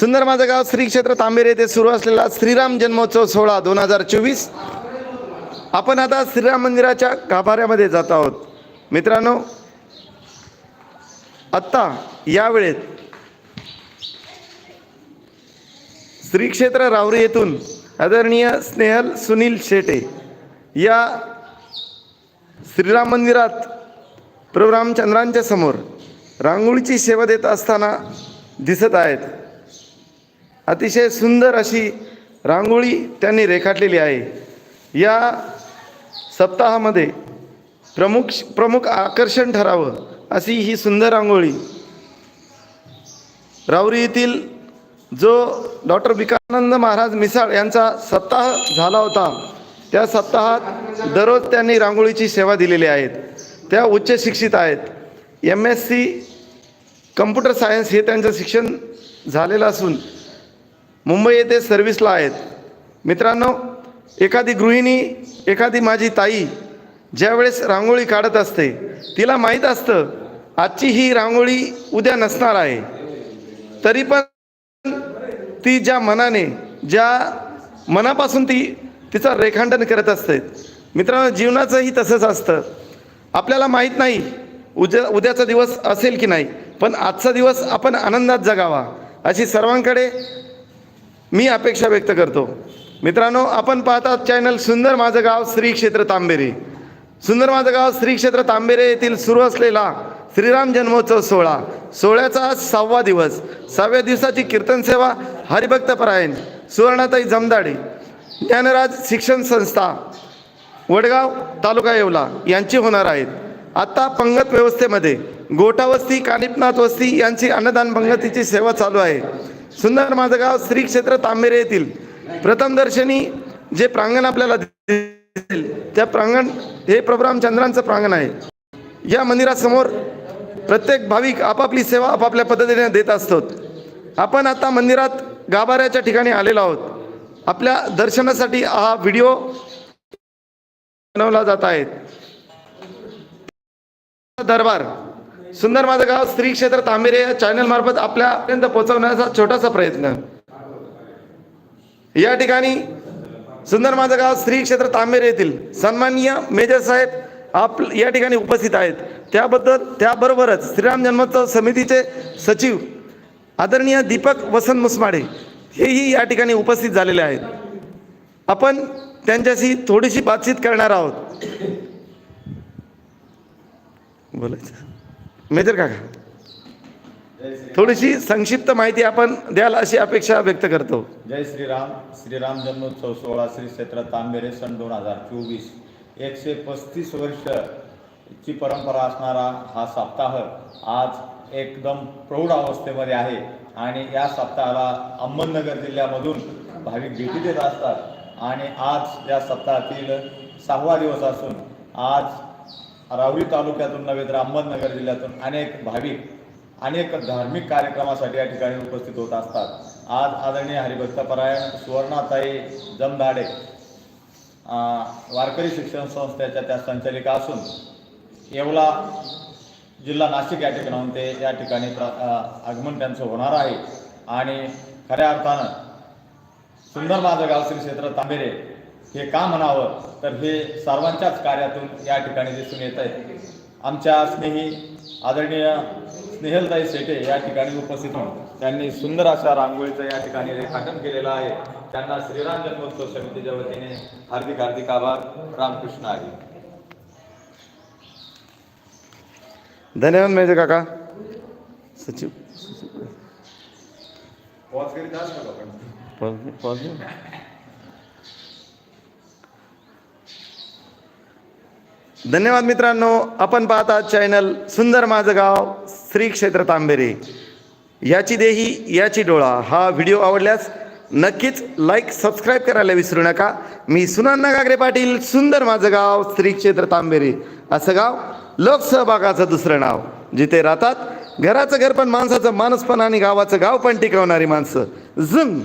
सुंदर माझं गाव श्री क्षेत्र तांबेर येथे सुरू असलेला श्रीराम जन्मोत्सव सोहळा दोन हजार चोवीस. आपण आता श्रीराम मंदिराच्या गाभाऱ्यामध्ये जात आहोत. मित्रांनो आत्ता या वेळेत श्री क्षेत्र रावरी येथून आदरणीय स्नेहल सुनील शेटे या श्रीराम मंदिरात प्रभू रामचंद्रांच्या समोर रांगोळीची सेवा देत असताना दिसत आहेत. अतिशय सुंदर अशी रांगोळी त्यांनी रेखाटलेली आहे. या सप्ताहामध्ये प्रमुख प्रमुख आकर्षण ठरावं अशी ही सुंदर रांगोळी राऊरी येथील जो डॉक्टर विकानंद महाराज मिसाळ यांचा सप्ताह झाला होता त्या सप्ताहात दररोज त्यांनी रांगोळीची सेवा दिलेली आहेत. त्या उच्च शिक्षित आहेत. M S C computer science हे त्यांचं शिक्षण झालेलं असून मुंबई येथे सर्व्हिसला आहेत. मित्रांनो एखादी गृहिणी एखादी माझी ताई ज्यावेळेस रांगोळी काढत असते तिला माहीत असतं आजची ही रांगोळी उद्या नसणार आहे. तरी पण ती ज्या मनाने ज्या मनापासून ती तिचं रेखांडन करत असते. मित्रांनो जीवनाचंही तसंच असतं. आपल्याला माहीत नाही उद्या उद्याचा दिवस असेल की नाही पण आजचा दिवस आपण आनंदात जगावा अशी सर्वांकडे मी अपेक्षा व्यक्त करतो. मित्रांनो आपण पाहतात चॅनल सुंदर माझं गाव श्री क्षेत्र तांबेरे. सुंदर माझं गाव श्री क्षेत्र तांबेरे येथील सुरू असलेला श्रीराम जन्मोत्सव सोहळा. सोहळ्याचा आज सहावा दिवस. सहाव्या दिवसाची कीर्तन सेवा हरिभक्तपरायण सुवर्णाताई जमदाडे ज्ञानराज शिक्षण संस्था वडगाव तालुका येवला यांची होणार आहेत. आता पंगत व्यवस्थेमध्ये गोटावस्ती कानिपनाथ वस्ती यांची अन्नदान पंगतीची सेवा चालू आहे. सुंदर माझं गाव श्री क्षेत्र तांबेरे येथील. प्रथम दर्शनी जे प्रांगण आपल्याला त्या प्रांगण हे प्रभुराम चंद्रांचं प्रांगण आहे. या मंदिरासमोर प्रत्येक भाविक आपापली सेवा आपापल्या पद्धतीने देत असतो आपण आता मंदिरात गाभाऱ्याच्या ठिकाणी आलेलो आहोत. आपल्या दर्शनासाठी हा व्हिडिओ बनवला जात आहे. दरबार. सुंदर माझं गाव स्त्री क्षेत्र तांबेरे या चॅनल मार्फत आपल्यापर्यंत पोहोचवण्याचा छोटासा प्रयत्न. या ठिकाणी सुंदर माझं गाव स्त्री क्षेत्र तांबेरे येथील सन्माननीय मेजर साहेब आप या ठिकाणी उपस्थित आहेत. त्याबद्दल त्याबरोबरच श्रीराम जन्मोत्सव समितीचे सचिव आदरणीय दीपक वसंत मुसमाडे हेही या ठिकाणी उपस्थित झालेले आहेत. आपण त्यांच्याशी थोडीशी बातचीत करणार आहोत. बोलायचं. मेजर काका थोडीशी संक्षिप्त माहिती आपण द्याल अशी अपेक्षा व्यक्त करतो. जय श्रीराम. श्रीराम जन्मोत्सव सोहळा श्री क्षेत्र तांबेरे सन दोन हजार चोवीस. एकशे पस्तीस वर्षची परंपरा असणारा हा सप्ताह आज एकदम प्रौढ अवस्थेमध्ये आहे आणि या सप्ताहाला अहमदनगर जिल्ह्यामधून भाविक भेटी देत असतात. आणि आज या सप्ताहातील सहावा दिवस असून आज रावरी तालुक्यातून नव्हे तर अहमदनगर जिल्ह्यातून अनेक भाविक अनेक धार्मिक कार्यक्रमासाठी या ठिकाणी उपस्थित होत असतात. आज आदरणीय हरिभक्तपरायण सुवर्णाताई जमधाडे वारकरी शिक्षण संस्थेच्या त्या संचालिका असून येवला जिल्हा नाशिक या ठिकाणाहून ते या ठिकाणी प्रा आगमन त्यांचं होणार आहे. आणि खऱ्या अर्थानं सुंदर माझं गाव श्री क्षेत्र तांबेरे हे का म्हणावं? तर हे सर्वांच्याच कार्यातून या ठिकाणी दिसून येत आहे. आमच्या स्नेही आदरणीय स्नेहलताई शेटे या ठिकाणी उपस्थित होऊन त्यांनी सुंदर अशा रांगोळीचं या ठिकाणी रेखाटन केलेलं आहे. त्यांना श्रीराम जन्मोत्सव समितीच्या वतीने हार्दिक हार्दिक आभार. रामकृष्ण आहे. धन्यवाद मेजर काका. सचिव पॉज- पॉज धन्यवाद मित्रांनो. आपण पाहता चॅनल सुंदर माझं गाव श्री क्षेत्र तांबेरे. याची देही याची डोळा हा व्हिडिओ आवडल्यास नक्कीच लाईक सबस्क्राईब करायला विसरू नका. मी सुनांना गागरे पाटील सुंदर माझं गाव श्री क्षेत्र तांबेरे. असं गाव लोकसहभागाचं दुसरं नाव. जिथे राहतात घराचं घर पण माणसाचं माणूस पण आणि गावाचं गाव पण टिकवणारी माणसं. झुंग!